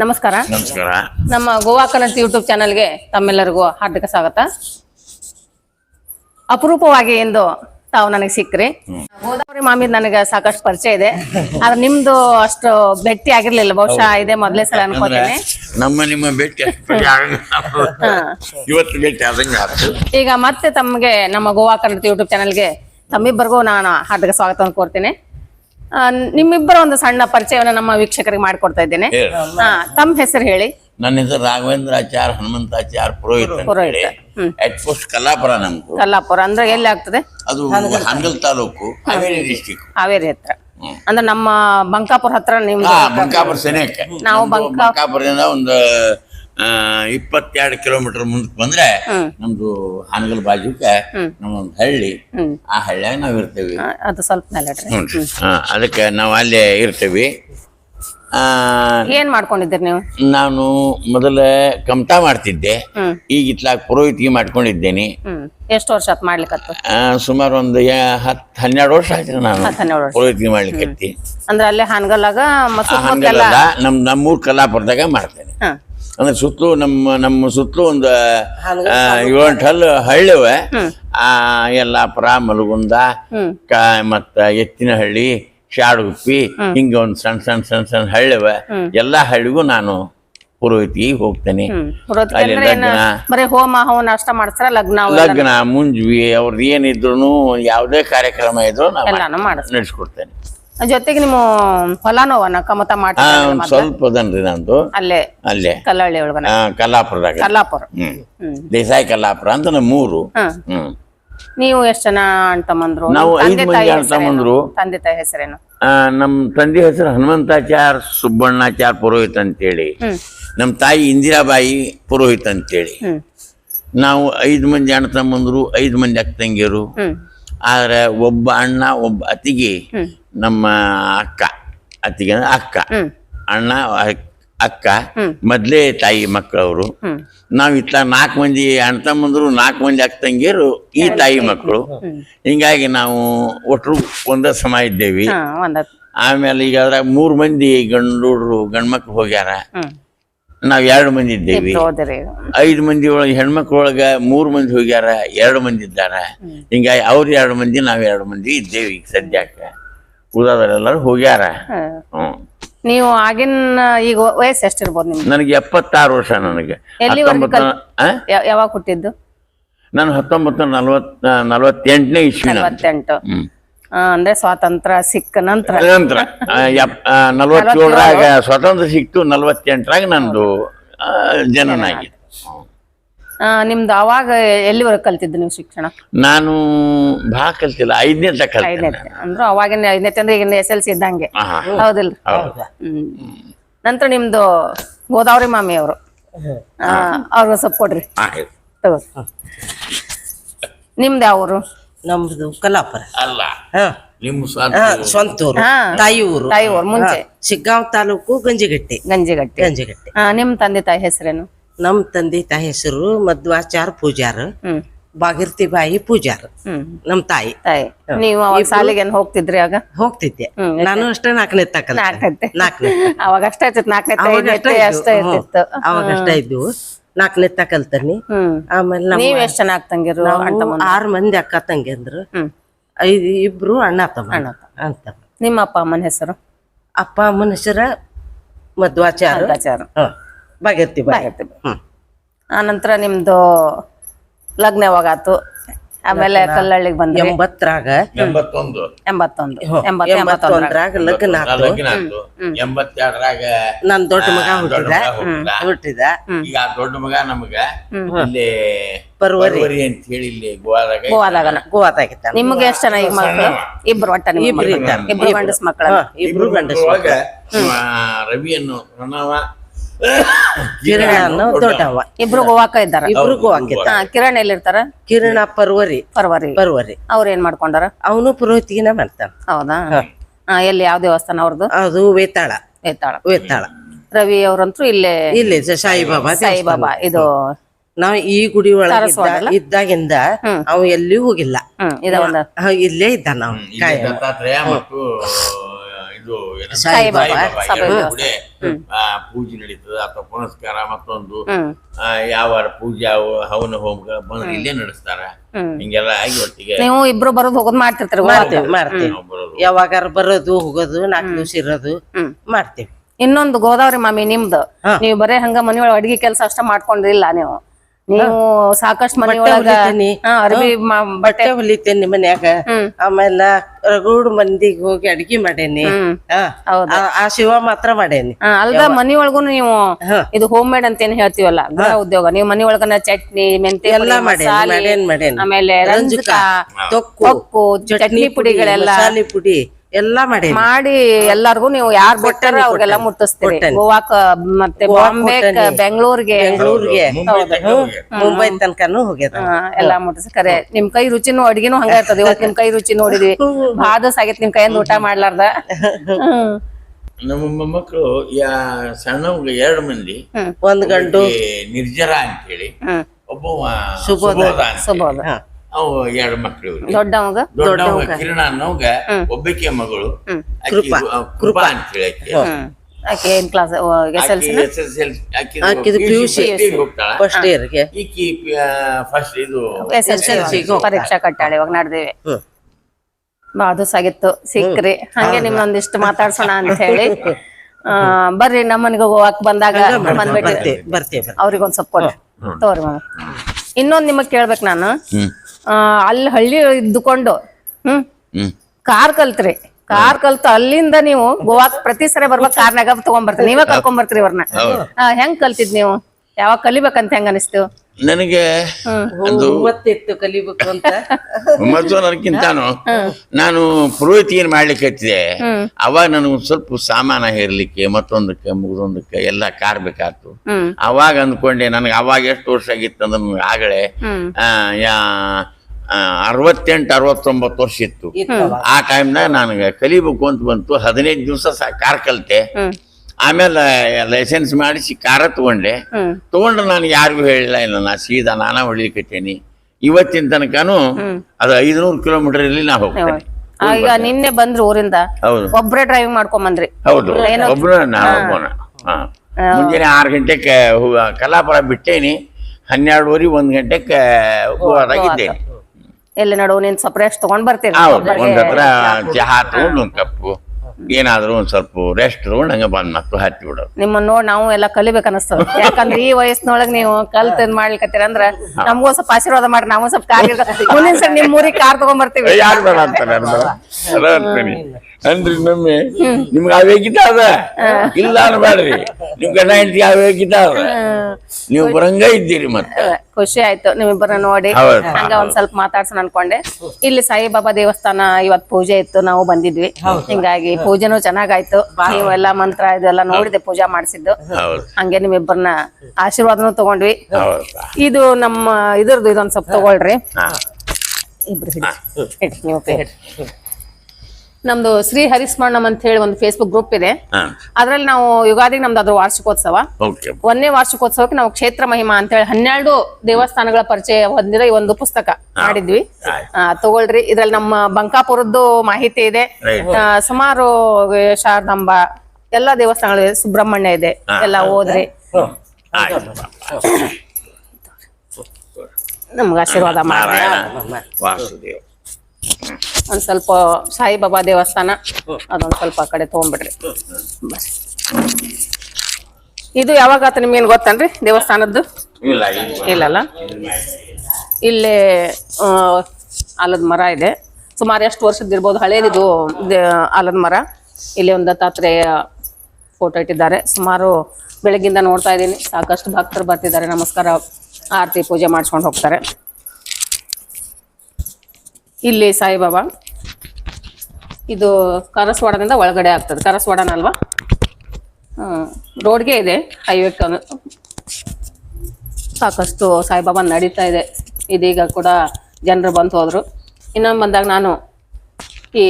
ನಮಸ್ಕಾರ. ನಮಸ್ಕಾರ. ನಮ್ಮ ಗೋವಾ ಕನ್ನಡ ಯೂಟ್ಯೂಬ್ ಚಾನೆಲ್ಗೆ ತಮ್ಮೆಲ್ಲರಿಗೂ ಹಾರ್ದಿಕ ಸ್ವಾಗತ. ಅಪರೂಪವಾಗಿ ಎಂದು ತಾವು ನನಗೆ ಸಿಕ್ಕ್ರಿ ಗೋದಾವರಿ ಮಾಮಿ ನನಗೆ ಸಾಕಷ್ಟು ಪರಿಚಯ ಇದೆ. ಆದ್ರೆ ನಿಮ್ದು ಅಷ್ಟು ಭೇಟಿ ಆಗಿರ್ಲಿಲ್ಲ. ಬಹುಶಃ ಇದೆ ಮೊದಲೇ ಸಲ ಅನ್ಕೋತೀನಿ. ನಮ್ಮ ನಿಮ್ಮ ಭೇಟಿ ಅಷ್ಟು ಭೇಟಿ ಆಗಂಗಿಲ್ಲ. ಇವತ್ತು ಭೇಟಿ ಆದಂಗೆ ಆಯ್ತು. ಈಗ ಮತ್ತೆ ತಮ್ಗೆ ನಮ್ಮ ಗೋವಾ ಕನ್ನಡ ಯೂಟ್ಯೂಬ್ ಚಾನೆಲ್ಗೆ ತಮ್ಮಿಬ್ಬರಿಗೂ ನಾನು ಹಾರ್ದಿಕ ಸ್ವಾಗತ ಕೋರ್ತೀನಿ. ನಿಮ್ಮಿಬ್ಬರ ಒಂದು ಸಣ್ಣ ಪರಿಚಯವನ್ನು ನಮ್ಮ ವೀಕ್ಷಕರಿಗೆ ಮಾಡಿಕೊಡ್ತಾ ಇದ್ದೇನೆ. ಹಾ ತಮ್ಮ ಹೆಸರು ಹೇಳಿ. ನನ್ನ ಹೆಸರು ರಾಘವೇಂದ್ರಾಚಾರ್ ಹನುಮಂತಾಚಾರ್ ಪುರೋಹಿತ. ಪುರೋಹಿತ್. ಎಟ್ ಪೋಸ್ಟ್ ಕಲ್ಲಾಪುರ ನಮ್ದು ಕಲ್ಲಾಪುರ. ಅಂದ್ರೆ ಎಲ್ಲಿ ಆಗ್ತದೆ? ಅದು ಹಾನಗಲ್. ತಾಲೂಕು ಹಾವೇರಿ ಡಿಸ್ಟಿಕ್ ಹಾವೇರಿ ಹತ್ರ. ಅಂದ್ರೆ ನಮ್ಮ ಬಂಕಾಪುರ ಹತ್ರ ನಿಮ್ದು ಬಂಕಾಪುರ ಸೆನೆಕ್ ನಾವು ಬಂಕಾಪುರದಿಂದ ಒಂದು ಇಪ್ಪತ್ತೆರಡು ಕಿಲೋಮೀಟರ್ ಮುಂದಕ್ಕೆ ಬಂದ್ರೆ ನಮ್ದು ಹಾನಗಲ್ ಬಾಜುಕ್ಕೆ ನಮ್ಮೊಂದು ಹಳ್ಳಿ. ಆ ಹಳ್ಳಿಯಾಗ ನಾವ್ ಇರ್ತೇವಿ. ಅದು ಸ್ವಲ್ಪ. ಹಾ ಅದಕ್ಕೆ ನಾವು ಅಲ್ಲೇ ಇರ್ತೇವಿ. ಆ, ಏನ್ ಮಾಡ್ಕೊಂಡಿದ್ದೀರಿ ನೀವು? ನಾನು ಮೊದಲ ಕಮಟಾ ಮಾಡ್ತಿದ್ದೆ. ಹ್ಮ್. ಈಗ ಇತ್ಲಾಗ ಪುರೋಹಿತಿಗೆ ಮಾಡ್ಕೊಂಡಿದ್ದೇನೆ. ಹ್ಮ್. ಎಷ್ಟು ವರ್ಷ ಆತ್ ಮಾಡ್ಲಿಕ್ಕತ್ತು ಆ, ಸುಮಾರು ಒಂದು ಯಾ- ಹತ್ತು ಹನ್ನೆರಡು ವರ್ಷ ಆಯ್ತು ನಾನು ಹತ್ತು ಹನ್ನೆರಡು ವರ್ಷ. ಪುರೋಹಿತಿಗೆ ಮಾಡ್ಲಿಕ್ಕೆ ಅಂದ್ರೆ ಅಲ್ಲೇ ಹಾನಗಲ್ಲಾಗ ಮಸೂದ್ ನಮ್ ನಮ್ಮೂರ್ ಕಲಾಪುರದಾಗ ಮಾಡ್ತೇನೆ. ಹಾ. ಅಂದ್ರೆ ಸುತ್ತಲೂ ನಮ್ಮ ನಮ್ಮ ಸುತ್ತಲೂ ಒಂದು ಆ, ಏಳೆಂಟು ಹಲ್ಲು ಹಳ್ಳಿವೆ. ಆ ಯಲ್ಲಾಪುರ ಮಲಗುಂದ ಮತ್ತ ಎತ್ತಿನ ಮತ್ತ ಎತ್ತಿನಹಳ್ಳಿ ಶಾಡುಗುಪ್ಪಿ ಹಿಂಗ ಒಂದು ಸಣ್ಣ ಸಣ್ಣ ಸಣ್ಣ ಸಣ್ಣ ಹಳ್ಳಿವೆ. ಎಲ್ಲಾ ಹಳ್ಳಿಗೂ ನಾನು ಪುರೋಹಿತಿ ಹೋಗ್ತೇನೆ. ಹ್ಮ್. ಬರೀ ಅಷ್ಟ ಮಾಡ್ತಾರ ಲಗ್ನ ಲಗ್ನ ಮುಂಜ್ವಿ ಅವ್ರದ್ದು ಏನಿದ್ರು ಯಾವುದೇ ಕಾರ್ಯಕ್ರಮ ಇದ್ರು ನಾನು ನಡೆಸ್ಕೊಡ್ತೇನೆ. ಜೊತೆಗೆ ನಿಮ್ಮ ಹೊಲಾನು ಕಮತಾ ಸ್ವಲ್ಪ ಅದನ್ರಿ ನಂದು. ಅಲ್ಲೇ? ಅಲ್ಲೇ. ಕಲ್ಲಹಳ್ಳಿ ಒಳಗನ? ಕಲ್ಲಾಪುರದಾಗ. ಕಲ್ಲಾಪುರ. ದೇಸಾಯಿ ಕಲ್ಲಾಪುರ ಅಂತ ನಮ್ಮ ಮೂರು ನೀವು ಎಷ್ಟು ಜನ ಅಣ್ತಮ್ಮಂದ್ರು ನಾವು ಐದು ತಂದೆ ಮಂದಿ ತಾಯಿ ಅಣ್ಣ ಹೆಸರೇನು? ತಮ್ಮಂದ್ರು. ತಂದೆ ತಾಯಿ ಹೆಸರೇನು? ನಮ್ಮ ತಂದೆ ಹೆಸರು ಹನುಮಂತಾಚಾರ್ ಸುಬ್ಬಣ್ಣಾಚಾರ್ ಪುರೋಹಿತ್ ಅಂತೇಳಿ. ನಮ್ ನಮ್ಮ ತಾಯಿ ಇಂದಿರಾಬಾಯಿ ಪುರೋಹಿತ್ ಅಂತೇಳಿ. ನಾವು ಐದು ಮಂದಿ ಅಣ್ಣ ತಮ್ಮಂದ್ರು ಐದು ಮಂದಿ ಅಕ್ಕ ತಂಗಿಯರು ಆದ್ರೆ ಒಬ್ಬ ಅಣ್ಣ ಒಬ್ಬ ಅತ್ತಿಗೆ ಹ್ಮ್. ನಮ್ಮ ಅಕ್ಕ ಅತ್ತಿಗೆ ಅಂದ್ರೆ ಅಕ್ಕ. ಅಣ್ಣ ಅಕ್- ಅಕ್ಕ ಮೊದಲೇ ತಾಯಿ ಮಕ್ಕಳವರು. ನಾವು ಇತ್ತ ನಾಲ್ಕು ಮಂದಿ ಅಣ್ಣ ತಮ್ಮಂದ್ರು ನಾಲ್ಕು ಮಂದಿ ಅಕ್ಕ ತಂಗಿಯರು ಈ ತಾಯಿ ಮಕ್ಕಳು. ಹಿಂಗಾಗಿ ನಾವು ಒಟ್ಟರು ಒಂದೇ ಸಮ ಇದ್ದೇವಿ. ಆಮೇಲೆ ಈಗ ಅದ್ರ ಮೂರ್ ಮಂದಿ ಗಂಡು ಗಂಡ್ಮಕ್ಳು ಹೋಗ್ಯಾರ. ನಾವ್ ಎರಡು ಮಂದಿ ಇದ್ದೇವಿ. ಐದು ಮಂದಿ ಒಳಗೆ ಹೆಣ್ಮಕ್ಳು ಒಳಗ ಮೂರ್ ಮಂದಿ ಹೋಗ್ಯಾರ ಎರಡು ಮಂದಿ ಇದ್ದಾರ. ಹಿಂಗಾಗಿ ಅವ್ರ ಎರಡು ಮಂದಿ ನಾವ್ ಎರಡು ಮಂದಿ ಇದ್ದೇವಿ ಈಗ ಸದ್ಯಕ್ಕೆ. ಉಳಿದವರೆಲ್ಲರೂ ಹೋಗ್ಯಾರ. ಹ್ಮ್. ನೀವು ಆಗಿನ ಈಗ ವಯಸ್ಸು ಎಷ್ಟಿರ್ಬೋದು ನಿಮ್ಗೆ? ನನಗೆ ಎಪ್ಪತ್ತಾರು ವರ್ಷ ನನಗೆ. ಎಲ್ಲಿವರೆಗೂ ಕಲ್- ಹತ್ತೊಂಬತ್ತು ಆ? ಯಾ- ಯಾವಾಗ ಹುಟ್ಟಿದ್ದು? ನಾನು ಹತ್ತೊಂಬತ್ತು ನಲವತ್ ನಲ್ವತ್ತೆಂಟನೇ ಇಸ್ವಿ ನಾನು. ನಲವತ್ತೆಂಟು. ಹ್ಮ್. ಆ, ಅಂದ್ರೆ ಸ್ವಾತಂತ್ರ್ಯ ಸಿಕ್ಕ ನಂತರ. ನಂತರ. ಆ, ಎಪ್- ಆ, ನಲವತ್ತೇಳರಾಗ ಸ್ವಾತಂತ್ರ್ಯ ಸಿಕ್ತು ನಲವತ್ತೆಂಟರಾಗ ನಂದು ಆ, ಜನನ ಆಗಿದೆ ನಿಮ್ದು ಅವಾಗ ಎಲ್ಲಿವರೆಗೆ ಕಲ್ತಿದ್ದು ನೀವು ಶಿಕ್ಷಣ? ನಾನು ಭಾಳ ಕಲ್ತಿಲ್ಲ ಐದನೇ ಅಂದ್ರೆ ಅವಾಗಿನ ಐದನೇ ಅಂದ್ರೆ ಈಗ ಎಸ್ ಎಲ್ ಸಿ ಇದ್ದಂಗೆ. ಹೌದಿಲ್ಲ? ನಂತರ ನಿಮ್ದು ಗೋದಾವರಿ ಮಾಮಿ ಅವರು ಅವ್ರ ಸ್ವಲ್ಪ ಕೊಡ್ರಿ. ನಿಮ್ದ ತಗೋರಿ ನಿಮ್ದು ಯಾವ ಊರು ನಮ್ದು ಕಲಾಪುರ. ಅಲ್ಲ ಹಾ. ನಿಮ್ಮ ಸ್ವಂತ ಊರು. ತಾಯಿ ಊರು ತಾಯಿ ಊರು ಮುಂಚೆ. ಶಿಗ್ಗಾಂವ್ ತಾಲೂಕು ಗಂಜಿಗಟ್ಟಿ. ಗಂಜಿಗಟ್ಟಿ. ಗಂಜಿಗಟ್ಟಿ. ಆ, ನಿಮ್ ತಂದೆ ತಾಯಿ ಹೆಸರೇನು? ನಮ್ ತಂದೆ ತಾಯಿ ಹೆಸರು ಮಧ್ವಾಚಾರ್ ಪೂಜಾರ. ಬಾಗಿರ್ತಿ ಬಾಯಿ ಪೂಜಾರ. ನಮ್ ತಾಯಿ. ನೀವು ಅವಾಗ ಸಾಲಿಗೆ ಹೋಗ್ತಿದ್ರಿ ಆಗ? ಹೋಗ್ತಿದ್ದೆ. ನಾನು ಅಷ್ಟೇ ನಾಲ್ಕನೇ ತಕಲ್ ನಾಲ್ಕನೇ ಅವಾಗ ಅಷ್ಟೇ ಇರ್ತಿತ್ತು. ಅವಾಗ ಅಷ್ಟೇ ಇದ್ವು. ನಾಲ್ಕನೇ ತಕಲ್ತನಿ ಹ್ಮ್. ಆಮೇಲೆ ನೀವ್ ಎಷ್ಟ್ ಜನ ತಂಗಿರು ಆರ್ ಮಂದಿ ಅಕ್ಕ ತಂಗಿ ಅಂದ್ರು. ಐದು ಇಬ್ರು ಅಣ್ಣ ತಮ್ಮ. ಅಣ್ಣ ಅಂತ ನಿಮ್ಮ ಅಪ್ಪ ಅಮ್ಮನ ಹೆಸರು? ಅಪ್ಪ ಅಮ್ಮನ ಹೆಸರ ಮಧ್ವಾಚಾರ. ಮಧ್ವಾಚಾರ. ಹ್ಮ್. ಆನಂತರ ನಿಮ್ದು ಲಗ್ನ ಯಾವಾಗಾತು ಆಮೇಲೆ ಕಲ್ಲಳ್ಳಿಗೆ ಬಂದ ಎಂಬತ್ತರಾಗ ಎಂಬತ್ತೊಂದು. ಎಂಬತ್ತೊಂದು. ಎಂಬತ್ತೊಂದ್ರಾಗ ಎಂಬತ್ತು ಎಂಬತ್ತೊಂದರಾಗ. ಎಂಬತ್ತೊಂದರಾಗ ಲಗ್ನ ಆತು. ಎಂಬತ್ತೆರಡರಾಗ ನನ್ ದೊಡ್ಡ ಮಗ ಹುಟ್ಟಿದ. ಹುಟ್ಟಿದ. ಈಗ ದೊಡ್ಡ ಮಗ ನಮಗ ಇಲ್ಲಿ ಪರ್ವರಿ. ಅಂತ ಹೇಳಿ ಇಲ್ಲಿ ಗೋವಾದಾಗ ಗೋವಾದಾಗ ಗೋವಾದಾಗ ನಿಮ್ಗೆ ಎಷ್ಟು ಜನ ಈಗ ಮಕ್ಕಳು ಇಬ್ರು ಒಟ್ಟ ಇಬ್ರು. ಇಬ್ರು ಗಂಡಸ್ ಮಕ್ಕಳ ಇಬ್ರು ಗಂಡಸ ರವಿಯನ್ನು ಪ್ರಣವ ಕಿರಣ ಅನ್ನೋ ಇಬ್ರು ಗೋವಾಕ ಇದ್ದಾರ? ಇಬ್ರು ಗೋವಾಕ ಹಾ ಕಿರಣ್ ಎಲ್ಲಿರ್ತಾರ ಕಿರಣ ಪರ್ವರಿ. ಪರ್ವರಿ. ಪರ್ವರಿ. ಅವ್ರ ಏನ್ ಮಾಡ್ಕೊಂಡಾರ? ಅವನು ಪುರೋಹಿತಿಗಿನ ಮಾಡ್ತಾನ ಹೌದಾ? ಹಾ. ಎಲ್ಲಿ ಯಾವ ದೇವಸ್ಥಾನ ಅವ್ರದ್ದು ಅದು ವೇತಾಳ. ವೇತಾಳ. ವೇತಾಳ. ರವಿ ಅವ್ರಂತೂ ಇಲ್ಲೇ ಇಲ್ಲಿ ಜ- ಸಾಯಿಬಾಬಾ ಸಾಯಿಬಾಬಾ ಇದು ನಾವ್ ಈ ಗುಡಿ ಒಳಗ ಇದ್ದಾಗಿಂದ ಅವ್ ಎಲ್ಲಿ ಹೋಗಿಲ್ಲ. ಇಲ್ಲೇ ಇದ್ದ ನಾವು ದತ್ತಾತ್ರೇಯ ಮತ್ತು ಇದು ಏನು? ಸಾಯಿಬಾಬಾ. ಆ, ಪೂಜೆ ನಡೀತದೆ ಅಥವಾ ಪುನಸ್ಕಾರ ಮತ್ತೊಂದು ಆ, ಯಾವ ಪೂಜೆ ಅವು ಹವನ ಹೋಮ ಬಂದ್ರೆ ಇಲ್ಲೇ ನಡೆಸ್ತಾರ. ಹಿಂಗೆಲ್ಲ ಆಗಿ ಒಟ್ಟಿಗೆ ನೀವು ಇಬ್ರು ಬರೋದು ಹೋಗೋದು ಮಾಡ್ತಿರ್ತಾರೆ ಯಾವಾಗ ಮಾಡ್ತೇವೆ ಮಾಡ್ತೇವೆ. ಬರೋದು ಯಾವಾಗಾರ ಬರೋದು ಹೋಗೋದು ನಾಲ್ಕು ದಿವಸ ಇರೋದು. ಮಾಡ್ತೇವೆ. ಇನ್ನೊಂದು ಗೋದಾವರಿ ಮಾಮಿ ನಿಮ್ದು. ನೀವು ಬರೇ ಹಂಗ ಮನೆಯೊಳಗೆ ಅಡಿಗೆ ಕೆಲಸ ಅಷ್ಟ ಮಾಡ್ಕೊಂಡಿಲ್ಲ ನೀವು. ನೀವು ಸಾಕಷ್ಟು ಮನಿಯೊಳಗ ಅರ್ಬಿ ಬಟ್ಟೆ ಹೊಲಿತೇನಿ ಮನ್ಯಾಗ. ಆಮೇಲ ರಗೂಡ್ ಮಂದಿಗೆ ಹೋಗಿ ಅಡ್ಗಿ ಮಾಡೇನಿ. ಆ- ಶಿವ ಮಾತ್ರ ಮಾಡೇನಿ. ಅಲ್ಗ ಅಲ್ದ ಮನಿಯೊಳಗೂ ನೀವು ಇದು ಹೋಮ್ ಮೇಡ್ ಅಂತ ಏನ್ ಹೇಳ್ತೀವಲ್ಲ ಗೃಹ ಉದ್ಯೋಗ. ನೀವು ಮನಿಯೊಳಗನ ಚಟ್ನಿ ಮೆಂತೆ ಎಲ್ಲ ಮಾಡೇನಿ ಆಮೇಲೆ ರಂಜಕ ತೊಕ್ಕು ಚಟ್ನಿ ಪುಡಿಗಳೆಲ್ಲ. ಪುಡಿ. ಎಲ್ಲಾ ಮಾಡಿ ಮಾಡಿ ಎಲ್ಲಾರ್ಗು ನೀವು ಯಾರ್ ಬಿಟ್ಟಾರ ಅವ್ರಿಗೆಲ್ಲ ಮುಟ್ಟಿಸ್ತೀರಿ. ಗೋವಾಕ್ ಮತ್ತೆ ಬಾಂಬೆ. ಬೆಂಗಳೂರಿಗೆ. ಬೆಂಗಳೂರಿಗೆ. ಮುಂಬೈ ತನಕನು ಹೋಗ್ಯದ. ಎಲ್ಲಾ ಮುಟ್ಟಿಸ್. ಕರೆ ನಿಮ್ ಕೈ ರುಚಿನೂ ಅಡಿಗೆನೂ ಹಂಗ ಇರ್ತದೆ. ಇವತ್ತು ನಿಮ್ ಕೈ ರುಚಿ ನೋಡಿದ್ವಿ. ಬಾದಸ್ ಆಗೈತ್ ನಿಮ್ ಕೈಯಿಂದ ಊಟ ಮಾಡ್ಲಾರ್ದ. ನಮ್ಮ ಮೊಮ್ಮಕ್ಕಳು ಯಾ ಸಣ್ಣ ಎರಡು ಮಂದಿ ಒಂದ್ ಗಂಟು ನಿರ್ಜರ ಅಂತೇಳಿ ಒಬ್ಬ ಸುಬೋಧ. ಸುಬೋಧ. ಅವು ಎರಡು ಮಕ್ಕಳು. ದೊಡ್ಡವಂಗ ದೊಡ್ಡವ ಕಿರಣ ಅನ್ನೋಗ ಒಬ್ಬಕ್ಕೆ ಮಗಳು. ಕೃಪಾ. ಅಂತ ಹೇಳಕ್ಕೆ ಆಕಿ. ಏನ್ ಕ್ಲಾಸ್ ಎಸ್ ಎಲ್ ಆಕಿ ಸಿ SSL ಆಕಿದು PUC. ಹೋಗ್ತಾಳ. ಫಸ್ಟ್ ಇಯರ್ಗೆ ಈಕಿ ಫಸ್ಟ್ ಇದು ಎಸ್ ಎಲ್ ಸಿ ಪರೀಕ್ಷಾ ಕಟ್ಟಾಳೆ ಇವಾಗ ನಡೆದಿವೆ. ಬಾಳ ದಿವಸ ಆಗಿತ್ತು ಸಿಕ್ಕ್ರಿ. ಹಂಗೆ ನಿಮ್ಮೊಂದಿಷ್ಟು ಮಾತಾಡ್ಸೋಣ ಅಂತ ಹೇಳಿ ಆ, ಬರ್ರಿ ನಮ್ಮನಿಗೆ ಹೋಗಕ್ ಬಂದಾಗ ಬಂದ್ಬಿಟ್ಟು ಅವ್ರಿಗೊಂದ್ ಸ್ವಲ್ಪ ಕೊಡ್ರಿ ತಗೋರಿ ಮಾಮ. ಇನ್ನೊಂದ್ ನಿಮಗ್ ಕೇಳ್ಬೇಕು ನಾನು. ಅಲ್ಲಿ ಹಳ್ಳಿ ಇದ್ದುಕೊಂಡು. ಹ್ಮ್. ಕಾರ್ ಕಲ್ತ್ರಿ. ಕಾರ್ ಕಲ್ತು ಅಲ್ಲಿಂದ ನೀವು ಗೋವಾ ಪ್ರತಿ ಸರಿ ಬರ್ಬೇಕು ಕಾರ್ನಾಗ ತಗೊಂಡ್ಬರ್ತೀರಿ ನೀವೇ ಕರ್ಕೊಂಡ್ ಬರ್ತೀರಿ ಇವ್ರನ್ನ. ಹೆಂಗ್ ಕಲ್ತಿದ್ ನೀವು? ಯಾವಾಗ ಕಲಿಬೇಕಂತ ಹೆಂಗ ಅನಿಸ್ತು? ನನಗೆ ಒಂದು ಮೂವತ್ತಿತ್ತು ಕಲಿಬೇಕು ಅಂತ. ಮತ್ತು ನನಗಿಂತಾನು ನಾನು ಪುರೋಹಿತಿ ಏನ್ ಮಾಡ್ಲಿಕ್ಕೆ ಹತ್ತಿದೆ ಅವಾಗ ನನಗೆ ಸ್ವಲ್ಪ ಸಾಮಾನ ಹೇರ್ಲಿಕ್ಕೆ ಮತ್ತೊಂದಕ್ಕೆ ಮುಗಿದೊಂದಕ್ಕೆ ಎಲ್ಲ ಕಾರ್ ಬೇಕಾಯ್ತು. ಹ್ಮ್. ಅವಾಗ ಅಂದ್ಕೊಂಡೆ ನನಗೆ ಅವಾಗ ಎಷ್ಟು ವರ್ಷ ಆಗಿತ್ತು ಅಂದ್ರೆ ಆಗಳೆ ಯಾ- ಆ, ಅರವತ್ತೆಂಟು ಅರವತ್ತೊಂಬತ್ತು ವರ್ಷ ಇತ್ತು. ಆ ಟೈಮ್ನಾಗ ನನಗೆ ಕಲಿಬೇಕು ಅಂತ ಬಂತು. ಹದಿನೈದು ದಿವಸ ಕಾರ್ ಕಲಿತೆ. ಆಮೇಲೆ ಲೈಸೆನ್ಸ್ ಮಾಡಿಸಿ ಕಾರ ತಗೊಂಡೆ. ತಗೊಂಡ್ರೆ ನಾನು ಯಾರಿಗೂ ಹೇಳಿಲ್ಲ ಇಲ್ಲ ನಾ ಸೀದಾ ನಾನು ಹೊಳಿಲಿಕ್ಕತ್ತೇನಿ ಇವತ್ತಿನ ತನಕನು ಅದು ಐದುನೂರು ಕಿಲೋಮೀಟರ್ ಇಲ್ಲಿ ನಾ ಹೋಗ್ತೇನೆ. ಈಗ ನಿನ್ನೆ ಬಂದ್ರು ಊರಿಂದ. ಒಬ್ರೇ ಡ್ರೈವಿಂಗ್ ಮಾಡ್ಕೊಂಬಂದ್ರಿ. ಹೌದು. ನಾನು ಒಬ್ಬನ ಮುಂಜಾನೆ ಆರು ಗಂಟೆಗೆ ಕಲಾಪುರ ಬಿಟ್ಟೇನಿ. ಹನ್ನೆರಡುವರೆ ಒಂದ್ ಗಂಟೆಗೆ ಗೋವಾದಾಗಿದ್ದೇನೆ ಎಲ್ಲಿ ನಡುವು ನಿನ್ ಸಪ್ರೇಟ್ ತಗೊಂಡ್ ಹೌದು ಒಬ್ಬರಿಗೆ. ಒಂದ್ ಹತ್ರ ಚಹಾ ತಗೊಂಡು ಒಂದ್ ಕಪ್ಪು ಏನಾದ್ರು ಒಂದ್ ಸ್ವಲ್ಪ ರೆಸ್ಟ್ ತಗೊಂಡು ಹಂಗ ಬಂದ್ ಮಕ್ಕಳು ಹತ್ತಿ ಬಿಡೋದು. ನಿಮ್ಮನ್ನ ನೋಡ್ ನಾವು ಎಲ್ಲ ಕಲಿಬೇಕು ಅನಸ್ತದ ಯಾಕಂದ್ರೆ ಈ ವಯಸ್ಸಿನೊಳಗ್ ನೀವು ಕಲ್ತ್ ಇದ್ ಮಾಡ್ಲಿಕತ್ತೀರ ಅಂದ್ರ ನಮಗೂ ಸ್ವಲ್ಪ ಆಶೀರ್ವಾದ ಮಾಡಿ ನಾವು ಸ್ವಲ್ಪ ಕಾರ್ ಮುಂದಿನ ಸಲ ನಿಮ್ ಊರಿಗೆ ಕಾರ್ ತಗೊಂಡ್ ಬರ್ತೀವಿ. ಯಾರು ಬೇಡ ಅಂತಾರೆ ಅದ ಅಂತೀನಿ. ಅಂದ್ರಿ ನಮ್ಮೆ ನಿಮ್ಗೆ ಗಿಟ ಅದ? ಇಲ್ಲ ಅನ್ಬೇಡ್ರಿ. ನಿಮ್ ಗಂಡ ಹೆಂಡತಿ ಅವೇಗಿದ್ದ ಅದ? ನೀವು ಬರಂಗ ಇದ್ದೀರಿ ಮತ್ತೆ. ಖುಷಿ ಆಯ್ತು. ನಿಮ್ಮಿಬ್ಬರ ನೋಡಿ. ಹಂಗ ಒಂದ್ ಸ್ವಲ್ಪ ಮಾತಾಡ್ಸೋಣ ಅನ್ಕೊಂಡೆ. ಇಲ್ಲಿ ಸಾಯಿಬಾಬಾ ದೇವಸ್ಥಾನ ಇವತ್ ಪೂಜೆ ಇತ್ತು ನಾವು ಬಂದಿದ್ವಿ. ಹಿಂಗಾಗಿ ಪೂಜೆನೂ ಚೆನ್ನಾಗಾಯ್ತು. ನೀವೆಲ್ಲ ಮಂತ್ರ ಇದೆಲ್ಲ ನೋಡಿದೆ ಪೂಜಾ ಮಾಡಿಸಿದ್ದು. ಹಂಗೆ ನಿಮ್ಮಿಬ್ಬರನ್ನ ಆಶೀರ್ವಾದನು ತಗೊಂಡ್ವಿ. ಇದು ನಮ್ಮ ಇದ್ರದ್ದು ಇದೊಂದ್ ಸ್ವಲ್ಪ ತಗೊಳ್ರಿ. ಇಬ್ರು ಹಿಡಿ. ಹಿಡಿ, ನೀವು. ನಮ್ದು ಶ್ರೀ ಹರಿಸ್ಮರಣಂ ಅಂತ ಹೇಳಿ ಒಂದು ಫೇಸ್ಬುಕ್ ಗ್ರೂಪ್ ಇದೆ. ಅದ್ರಲ್ಲಿ ನಾವು ಯುಗಾದಿ ನಮ್ದು ಅದ್ರ ವಾರ್ಷಿಕೋತ್ಸವ. ಒಂದೇ ಒಂದನೇ ವಾರ್ಷಿಕೋತ್ಸವಕ್ಕೆ ನಾವು ಕ್ಷೇತ್ರ ಮಹಿಮಾ ಅಂತ ಹೇಳಿ ಹನ್ನೆರಡು ದೇವಸ್ಥಾನಗಳ ಪರಿಚಯ ಹೊಂದಿರೋ ಈ ಒಂದು ಪುಸ್ತಕ ಮಾಡಿದ್ವಿ. ಆ, ತಗೊಳ್ರಿ. ಇದ್ರಲ್ಲಿ ನಮ್ಮ ಬಂಕಾಪುರದ್ದು ಮಾಹಿತಿ ಇದೆ. ಸುಮಾರು ಶಾರದಾಂಬ ಎಲ್ಲಾ ದೇವಸ್ಥಾನಗಳು ಸುಬ್ರಹ್ಮಣ್ಯ ಇದೆ. ಎಲ್ಲ ಓದ್ರಿ ನಮ್ಗ ಆಶೀರ್ವಾದ ಮಾಡಿ. ಒಂದ್ ಸ್ವಲ್ಪ ಸಾಯಿಬಾಬಾ ದೇವಸ್ಥಾನ ಅದೊಂದ್ ಸ್ವಲ್ಪ ಆ ಕಡೆ ತಗೊಂಡ್ಬಿಡ್ರಿ. ಬರ್ರಿ. ಇದು ಯಾವಾಗ ಆತ ನಿಮ್ಗೇನ್ ಗೊತ್ತನ್ರಿ ದೇವಸ್ಥಾನದ್ದು? ಇಲ್ಲ ಇಲ್ಲ. ಇಲ್ಲಲ್ಲ? ಇಲ್ಲೇ ಆಲದ ಮರ ಇದೆ. ಸುಮಾರು ಎಷ್ಟು ವರ್ಷದ ಇರ್ಬೋದು ಹಳೇದಿದು ಆಲದ ಮರ. ಇಲ್ಲಿ ಒಂದು ದತ್ತಾತ್ರೇಯ ಫೋಟೋ ಇಟ್ಟಿದ್ದಾರೆ. ಸುಮಾರು ಬೆಳಗ್ಗಿಂದ ನೋಡ್ತಾ ಇದ್ದೀನಿ. ಸಾಕಷ್ಟು ಭಕ್ತರು ಬರ್ತಿದ್ದಾರೆ. ನಮಸ್ಕಾರ ಆರತಿ ಪೂಜೆ ಮಾಡಿಸ್ಕೊಂಡು ಹೋಗ್ತಾರೆ. ಇಲ್ಲಿ ಸಾಯಿಬಾಬಾ. ಇದು ಕರಸ್ವಾಡದಿಂದ ಒಳಗಡೆ ಆಗ್ತದೆ. ಕರಸ್ವಾಡನ ಅಲ್ವಾ? ಹ್ಮ್ ರೋಡ್ಗೆ ಇದೆ ಹೈವೇ ಸಾಕಷ್ಟು ಸಾಯಿಬಾಬಾ ನಡೀತಾ ಇದೆ. ಇದೀಗ ಕೂಡ ಜನರು ಬಂದು ಹೋದರು. ಇನ್ನೊಂದು ಬಂದಾಗ ನಾನು ಈ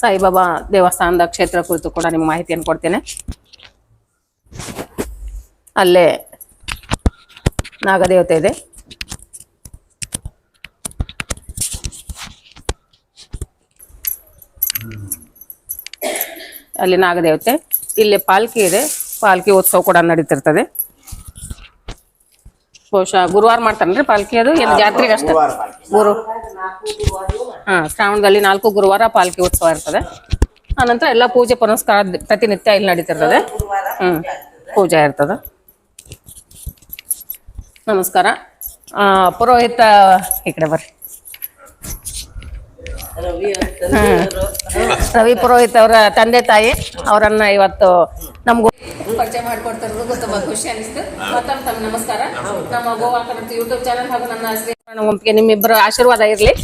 ಸಾಯಿಬಾಬಾ ದೇವಸ್ಥಾನದ ಕ್ಷೇತ್ರ ಕುರಿತು ಕೂಡ ನಿಮ್ಗೆ ಮಾಹಿತಿಯನ್ನು ಕೊಡ್ತೇನೆ. ಅಲ್ಲೇ ನಾಗದೇವತೆ ಇದೆ. ಅಲ್ಲಿ ನಾಗದೇವತೆ. ಇಲ್ಲಿ ಪಾಲ್ಕಿ ಇದೆ. ಪಾಲ್ಕಿ ಉತ್ಸವ ಕೂಡ ನಡೀತಿರ್ತದೆ. ಬಹುಶಃ ಗುರುವಾರ ಮಾಡ್ತಾನ್ರಿ ಪಾಲ್ಕಿ ಅದು? ಏನು ಜಾತ್ರೆಗೆ ಅಷ್ಟೇ? ಗುರು. ಹಾ ಶ್ರಾವಣದಲ್ಲಿ ನಾಲ್ಕು ಗುರುವಾರ ಪಾಲ್ಕಿ ಉತ್ಸವ ಇರ್ತದೆ. ಆನಂತರ ಎಲ್ಲ ಪೂಜೆ ಪುನಸ್ಕಾರ ಪ್ರತಿನಿತ್ಯ ಇಲ್ಲಿ ನಡೀತಿರ್ತದೆ. ಹ್ಮ್ ಪೂಜೆ ಇರ್ತದೆ. ನಮಸ್ಕಾರ. ಆ, ಪುರೋಹಿತ ಈ ಕಡೆ ಬರ್ರಿ. ರವಿ ಪುರೋಹಿತ್ ಅವರ ತಂದೆ ತಾಯಿ ಅವರನ್ನ ಇವತ್ತು ನಮ್ಗೂ ಪರಿಚಯ ಮಾಡಿಕೊಡ್ತಾರ ತುಂಬಾ ಖುಷಿ ಅನಿಸ್ತು. ಮತ್ತೊಮ್ಮೆ ತಮ್ಮ ನಮಸ್ಕಾರ. ನಮ್ಮ ಗೋವಾ ಕನ್ನಡ ಯೂಟ್ಯೂಬ್ ಚಾನಲ್ ಹಾಗೂ ನನ್ನ ಶ್ರೀ ಗುಂಪಿಗೆ ನಿಮ್ಮಿಬ್ಬರ ಆಶೀರ್ವಾದ ಇರಲಿ.